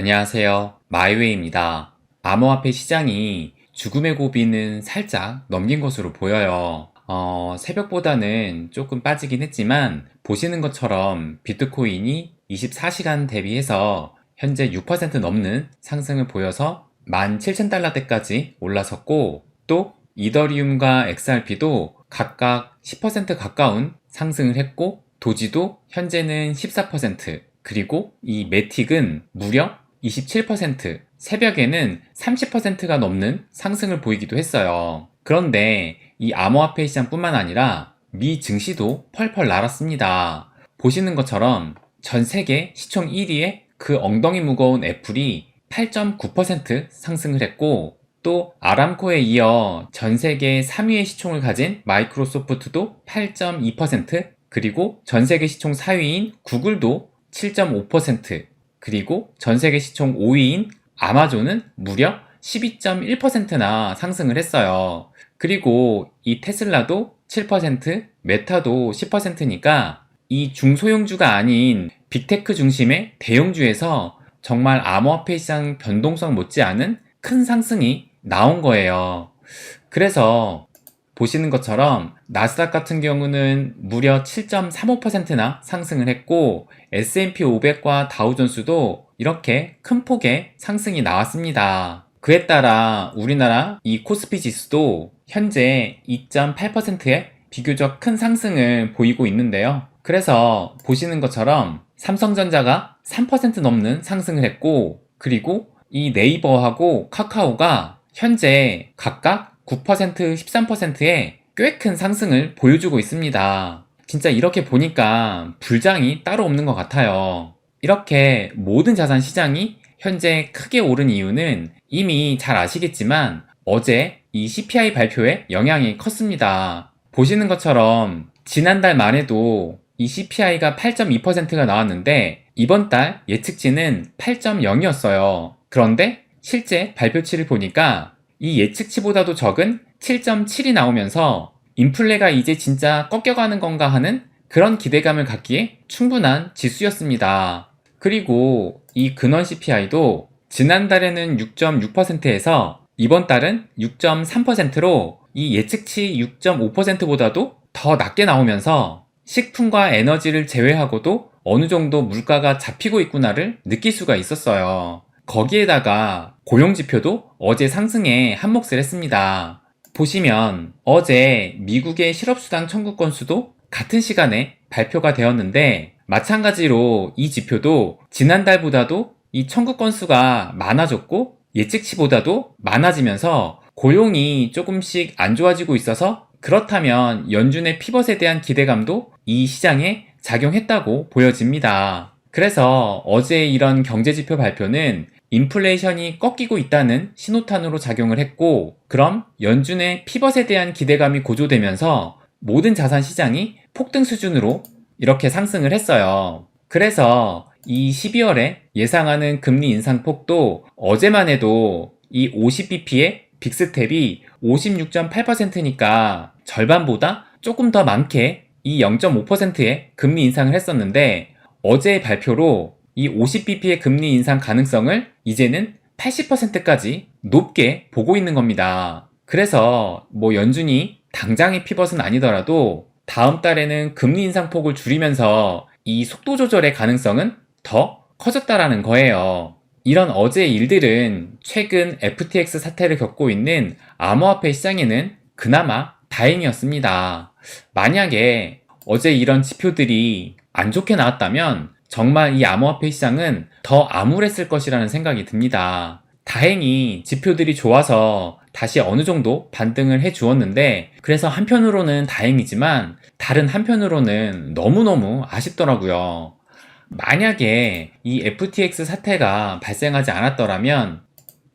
안녕하세요. 마이웨이입니다. 암호화폐 시장이 죽음의 고비는 살짝 넘긴 것으로 보여요. 어, 새벽보다는 조금 빠지긴 했지만 보시는 것처럼 비트코인이 24시간 대비해서 현재 6% 넘는 상승을 보여서 17,000달러대까지 올라섰고 또 이더리움과 XRP도 각각 10% 가까운 상승을 했고 도지도 현재는 14% 그리고 이 매틱은 무려 27%, 새벽에는 30%가 넘는 상승을 보이기도 했어요. 그런데 이 암호화폐 시장뿐만 아니라 미 증시도 펄펄 날았습니다. 보시는 것처럼 전 세계 시총 1위의 그 엉덩이 무거운 애플이 8.9% 상승을 했고 또 아람코에 이어 전 세계 3위의 시총을 가진 마이크로소프트도 8.2% 그리고 전 세계 시총 4위인 구글도 7.5% 그리고 전 세계 시총 5위인 아마존은 무려 12.1%나 상승을 했어요. 그리고 이 테슬라도 7%, 메타도 10%니까 이 중소형주가 아닌 빅테크 중심의 대형주에서 정말 암호화폐 시장 변동성 못지않은 큰 상승이 나온 거예요. 그래서 보시는 것처럼 나스닥 같은 경우는 무려 7.35%나 상승을 했고 S&P 500과 다우존스도 이렇게 큰 폭의 상승이 나왔습니다. 그에 따라 우리나라 이 코스피 지수도 현재 2.8%의 비교적 큰 상승을 보이고 있는데요. 그래서 보시는 것처럼 삼성전자가 3% 넘는 상승을 했고 그리고 이 네이버하고 카카오가 현재 각각 9%, 13%의 꽤 큰 상승을 보여주고 있습니다. 진짜 이렇게 보니까 불장이 따로 없는 것 같아요. 이렇게 모든 자산 시장이 현재 크게 오른 이유는 이미 잘 아시겠지만 어제 이 CPI 발표에 영향이 컸습니다. 보시는 것처럼 지난달 말에도 이 CPI가 8.2%가 나왔는데 이번 달 예측치는 8.0이었어요. 그런데 실제 발표치를 보니까 이 예측치보다도 적은 7.7이 나오면서 인플레가 이제 진짜 꺾여가는 건가 하는 그런 기대감을 갖기에 충분한 지수였습니다. 그리고 이 근원 CPI도 지난달에는 6.6%에서 이번 달은 6.3%로 이 예측치 6.5%보다도 더 낮게 나오면서 식품과 에너지를 제외하고도 어느 정도 물가가 잡히고 있구나를 느낄 수가 있었어요. 거기에다가 고용지표도 어제 상승에 한몫을 했습니다. 보시면 어제 미국의 실업수당 청구 건수도 같은 시간에 발표가 되었는데 마찬가지로 이 지표도 지난달보다도 이 청구 건수가 많아졌고 예측치보다도 많아지면서 고용이 조금씩 안 좋아지고 있어서 그렇다면 연준의 피벗에 대한 기대감도 이 시장에 작용했다고 보여집니다. 그래서 어제 이런 경제지표 발표는 인플레이션이 꺾이고 있다는 신호탄으로 작용을 했고, 그럼 연준의 피벗에 대한 기대감이 고조되면서 모든 자산 시장이 폭등 수준으로 이렇게 상승을 했어요. 그래서 이 12월에 예상하는 금리 인상 폭도 어제만 해도 이 50bp의 빅스텝이 56.8%니까 절반보다 조금 더 많게 이 0.5%의 금리 인상을 했었는데 어제 발표로 이 50bp의 금리 인상 가능성을 이제는 80%까지 높게 보고 있는 겁니다. 그래서 뭐 연준이 당장의 피벗은 아니더라도 다음 달에는 금리 인상 폭을 줄이면서 이 속도 조절의 가능성은 더 커졌다라는 거예요. 이런 어제의 일들은 최근 FTX 사태를 겪고 있는 암호화폐 시장에는 그나마 다행이었습니다. 만약에 어제 이런 지표들이 안 좋게 나왔다면 정말 이 암호화폐 시장은 더 암울했을 것이라는 생각이 듭니다. 다행히 지표들이 좋아서 다시 어느 정도 반등을 해 주었는데 그래서 한편으로는 다행이지만 다른 한편으로는 너무너무 아쉽더라고요. 만약에 이 FTX 사태가 발생하지 않았더라면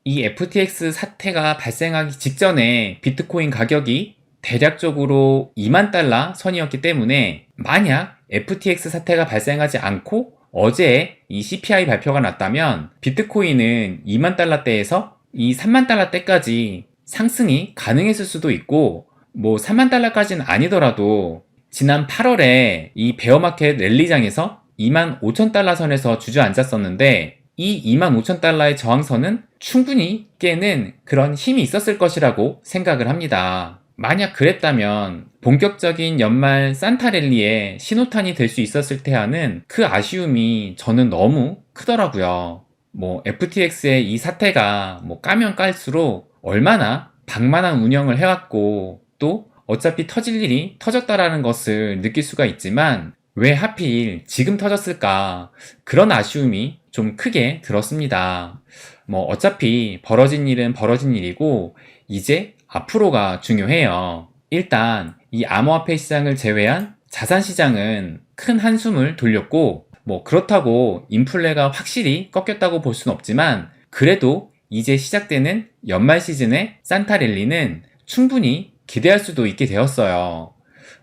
이 FTX 사태가 발생하기 직전에 비트코인 가격이 대략적으로 2만 달러 선이었기 때문에 만약 FTX 사태가 발생하지 않고 어제 이 CPI 발표가 났다면 비트코인은 2만 달러대에서 이 3만 달러대까지 상승이 가능했을 수도 있고 뭐 3만 달러까지는 아니더라도 지난 8월에 이 베어마켓 랠리장에서 2만 5천 달러 선에서 주저앉았었는데 이 25,000달러의 저항선은 충분히 깨는 그런 힘이 있었을 것이라고 생각을 합니다. 만약 그랬다면 본격적인 연말 산타랠리에 신호탄이 될 수 있었을 테하는 그 아쉬움이 저는 너무 크더라고요. 뭐 FTX의 이 사태가 뭐 까면 깔수록 얼마나 방만한 운영을 해왔고 또 어차피 터질 일이 터졌다라는 것을 느낄 수가 있지만 왜 하필 지금 터졌을까 그런 아쉬움이 좀 크게 들었습니다. 뭐 어차피 벌어진 일은 벌어진 일이고 이제 앞으로가 중요해요. 일단 이 암호화폐 시장을 제외한 자산 시장은 큰 한숨을 돌렸고 뭐 그렇다고 인플레가 확실히 꺾였다고 볼 수는 없지만 그래도 이제 시작되는 연말 시즌의 산타 랠리는 충분히 기대할 수도 있게 되었어요.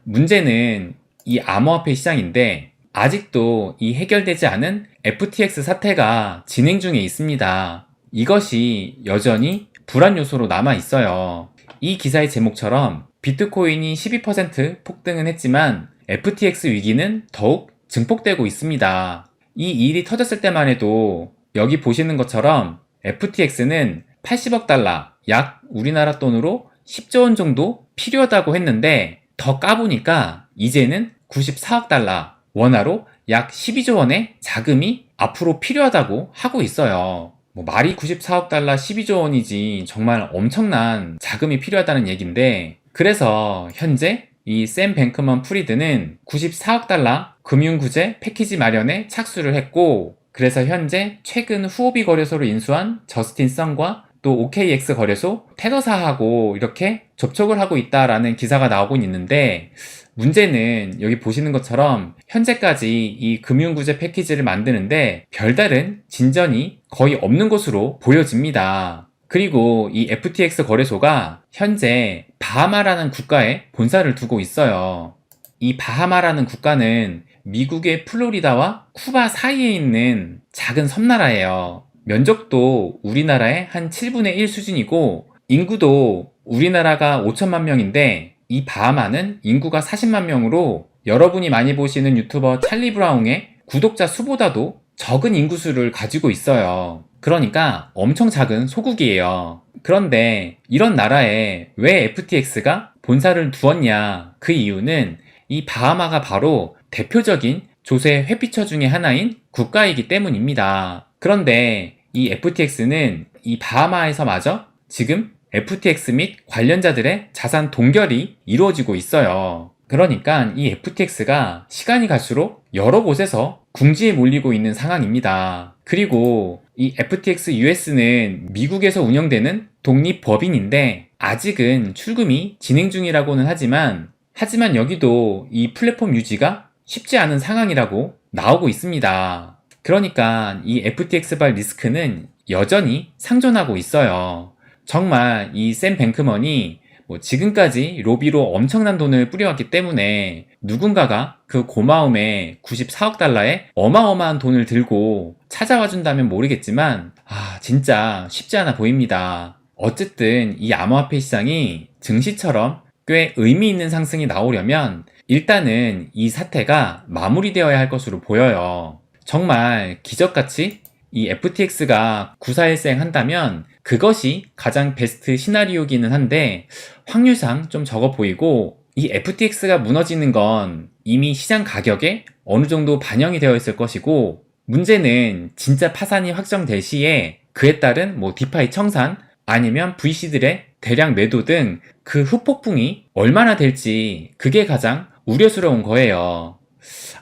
문제는 이 암호화폐 시장인데 아직도 이 해결되지 않은 FTX 사태가 진행 중에 있습니다. 이것이 여전히 불안 요소로 남아 있어요. 이 기사의 제목처럼 비트코인이 12% 폭등은 했지만 FTX 위기는 더욱 증폭되고 있습니다. 이 일이 터졌을 때만 해도 여기 보시는 것처럼 FTX는 80억 달러, 약 우리나라 돈으로 10조 원 정도 필요하다고 했는데 더 까보니까 이제는 94억 달러, 원화로 약 12조 원의 자금이 앞으로 필요하다고 하고 있어요. 뭐 말이 94억 달러 12조 원이지 정말 엄청난 자금이 필요하다는 얘기인데 그래서 현재 이 샘 뱅크먼 프리드는 94억 달러 금융구제 패키지 마련에 착수를 했고 그래서 현재 최근 후오비 거래소로 인수한 저스틴 썬과 또 OKX 거래소 테더사하고 이렇게 접촉을 하고 있다라는 기사가 나오고 있는데 문제는 여기 보시는 것처럼 현재까지 이 금융구제 패키지를 만드는데 별다른 진전이 거의 없는 것으로 보여집니다. 그리고 이 FTX 거래소가 현재 바하마라는 국가에 본사를 두고 있어요. 이 바하마라는 국가는 미국의 플로리다와 쿠바 사이에 있는 작은 섬나라예요. 면적도 우리나라의 한 7분의 1 수준이고 인구도 우리나라가 5천만 명인데 이 바하마는 인구가 40만 명으로 여러분이 많이 보시는 유튜버 찰리 브라운의 구독자 수보다도 적은 인구수를 가지고 있어요. 그러니까 엄청 작은 소국이에요. 그런데 이런 나라에 왜 FTX가 본사를 두었냐? 그 이유는 이 바하마가 바로 대표적인 조세 회피처 중의 하나인 국가이기 때문입니다. 그런데 이 FTX는 이 바하마에서마저 지금 FTX 및 관련자들의 자산 동결이 이루어지고 있어요. 그러니까 이 FTX가 시간이 갈수록 여러 곳에서 궁지에 몰리고 있는 상황입니다. 그리고 이 FTX US는 미국에서 운영되는 독립법인인데 아직은 출금이 진행 중이라고는 하지만 하지만 여기도 이 플랫폼 유지가 쉽지 않은 상황이라고 나오고 있습니다. 그러니까 이 FTX발 리스크는 여전히 상존하고 있어요. 정말 이 샘 뱅크먼이 뭐 지금까지 로비로 엄청난 돈을 뿌려왔기 때문에 누군가가 그 고마움에 94억 달러의 어마어마한 돈을 들고 찾아와 준다면 모르겠지만 아 진짜 쉽지 않아 보입니다. 어쨌든 이 암호화폐 시장이 증시처럼 꽤 의미 있는 상승이 나오려면 일단은 이 사태가 마무리되어야 할 것으로 보여요. 정말 기적같이 이 FTX가 구사일생 한다면 그것이 가장 베스트 시나리오기는 한데 확률상 좀 적어 보이고 이 FTX가 무너지는 건 이미 시장 가격에 어느 정도 반영이 되어 있을 것이고 문제는 진짜 파산이 확정될 시에 그에 따른 뭐 디파이 청산 아니면 VC들의 대량 매도 등 그 후폭풍이 얼마나 될지 그게 가장 우려스러운 거예요.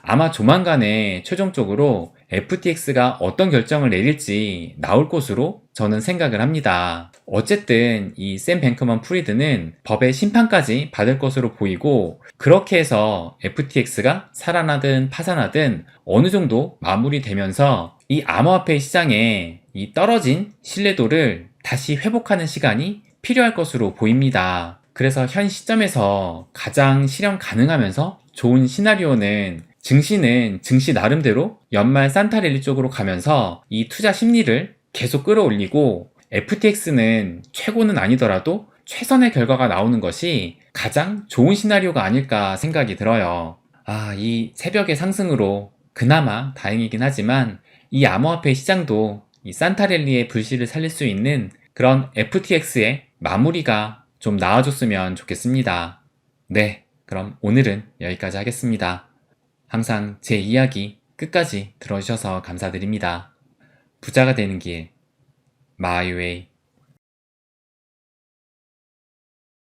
아마 조만간에 최종적으로 FTX가 어떤 결정을 내릴지 나올 것으로 저는 생각을 합니다. 어쨌든 이 샘 뱅크먼 프리드는 법의 심판까지 받을 것으로 보이고 그렇게 해서 FTX가 살아나든 파산하든 어느 정도 마무리되면서 이 암호화폐 시장에 이 떨어진 신뢰도를 다시 회복하는 시간이 필요할 것으로 보입니다. 그래서 현 시점에서 가장 실현 가능하면서 좋은 시나리오는 증시는 증시 나름대로 연말 산타랠리 쪽으로 가면서 이 투자 심리를 계속 끌어올리고 FTX는 최고는 아니더라도 최선의 결과가 나오는 것이 가장 좋은 시나리오가 아닐까 생각이 들어요. 아, 이 새벽의 상승으로 그나마 다행이긴 하지만 이 암호화폐 시장도 이 산타랠리의 불씨를 살릴 수 있는 그런 FTX의 마무리가 좀 나와줬으면 좋겠습니다. 네, 그럼 오늘은 여기까지 하겠습니다. 항상 제 이야기 끝까지 들어주셔서 감사드립니다. 부자가 되는 길, 마이웨이.